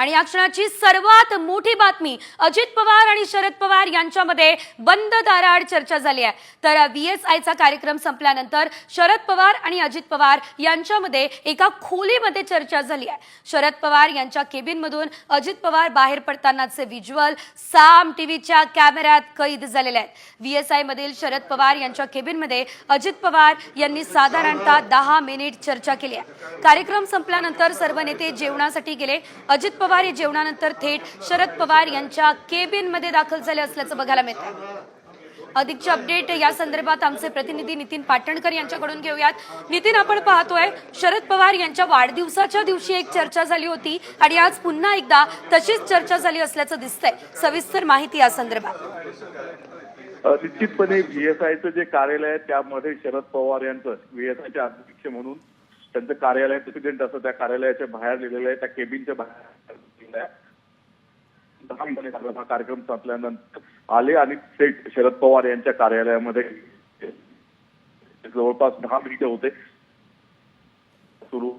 आणि या क्षणाची सर्वात मोठी बातमी अजित पवार आणि शरद पवार यांच्यामध्ये बंद दाराआड चर्चा झाली आहे. तर व्हीएसआयचा कार्यक्रम संपल्यानंतर शरद पवार आणि अजित पवार यांच्यामध्ये एका खोलीमध्ये चर्चा झाली आहे. शरद पवार यांच्या केबिनमधून अजित पवार बाहेर पडतानाचे व्हिज्युअल साम टीव्हीच्या कॅमेऱ्यात कैद झालेले आहेत. व्हीएसआय मधील शरद पवार यांच्या केबिनमध्ये अजित पवार यांनी साधारणतः दहा मिनिट चर्चा केली आहे. कार्यक्रम संपल्यानंतर सर्व नेते जेवणासाठी गेले. अजित पवार हे जेवणानंतर थेट शरद पवार यांच्या केबिनमध्ये दाखल झाले असल्याचं बघायला मिळतं. अधिकचे अपडेट या संदर्भात आमचे प्रतिनिधी नितीन पाटणकर यांच्याकडून घेऊयात. नितीन आपण पाहतोय शरद पवार यांच्या वाढदिवसाच्या दिवशी एक चर्चा झाली होती आणि आज पुन्हा एकदा तशीच चर्चा झाली असल्याचं दिसतंय. सविस्तर माहिती या संदर्भात. निश्चितपणे व्हीएसआयचं जे कार्यालय आहे त्यामध्ये शरद पवार यांचं व्हीएसआयचे अध्यक्ष म्हणून त्यांचं कार्यालय प्रेसिडेंट असं त्या कार्यालयाच्या बाहेर लिहिलेलं आहे त्या केबिनच्या बाहेर. लिहिलेलं दहा हा कार्यक्रम संपल्यानंतर आले आणि थेट शरद पवार यांच्या कार्यालयामध्ये जवळपास दहा मिनिटं होते. सुरू